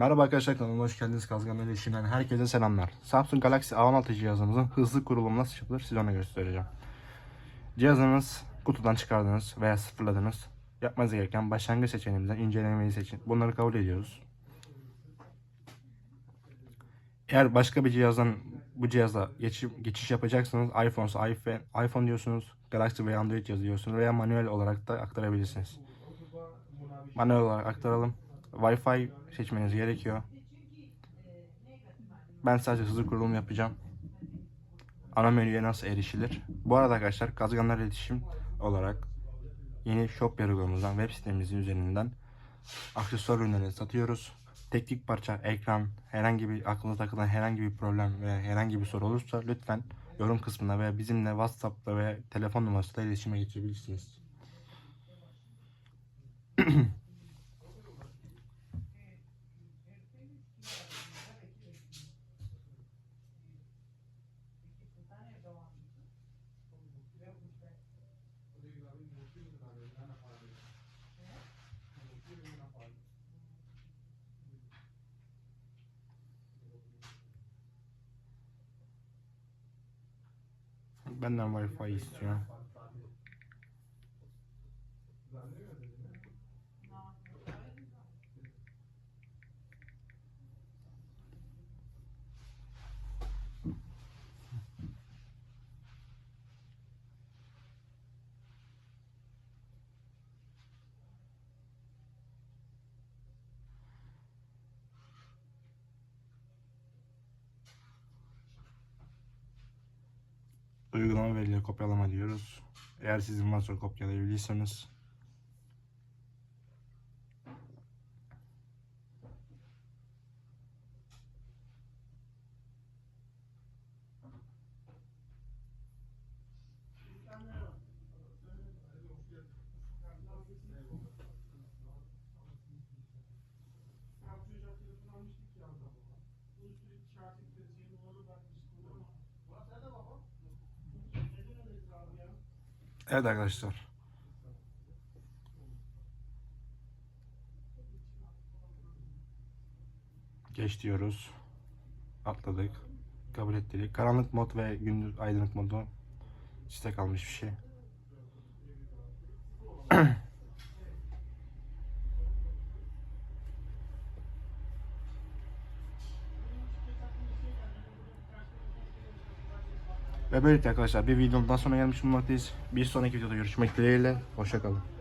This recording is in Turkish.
Merhaba arkadaşlar kanalıma hoş geldiniz. Kazgan İletişim'den herkese selamlar. Samsung Galaxy A16 cihazımızın hızlı kurulumu nasıl yapılır size onu göstereceğim. Cihazınız kutudan çıkardınız veya sıfırladınız. Yapmanız gereken başlangıç seçeneğimizden incelemeyi seçin. Bunları kabul ediyoruz. Eğer başka bir cihazdan bu cihaza geçiş, geçiş yapacaksanız iPhone, iPhone, iPhone diyorsunuz, Galaxy veya Android yazıyorsunuz veya manuel olarak da aktarabilirsiniz. Manuel olarak aktaralım. Wi-Fi seçmeniz gerekiyor. Ben sadece hızlı kurulum yapacağım. Ana menüye nasıl erişilir? Bu arada arkadaşlar Kazganlar İletişim olarak yeni Shop uygulamamızdan web sitemizin üzerinden aksesuar ürünleri satıyoruz. Teknik parça, ekran, herhangi bir aklına takılan herhangi bir problem veya herhangi bir soru olursa lütfen yorum kısmına veya bizimle WhatsApp'ta veya telefon numarasıyla iletişime geçebilirsiniz. Benden Wi-Fi istiyor. Uygulama verileri kopyalama diyoruz. Eğer sizin varsa kopyalayabilirseniz. Evet arkadaşlar. Geç diyoruz. Atladık. Kabul ettik. Karanlık mod ve gündüz aydınlık modu size kalmış bir şey. Ve böylelikle arkadaşlar bir videomdan sonra gelmiş bulunmaktayız. Bir sonraki videoda görüşmek dileğiyle. Hoşçakalın.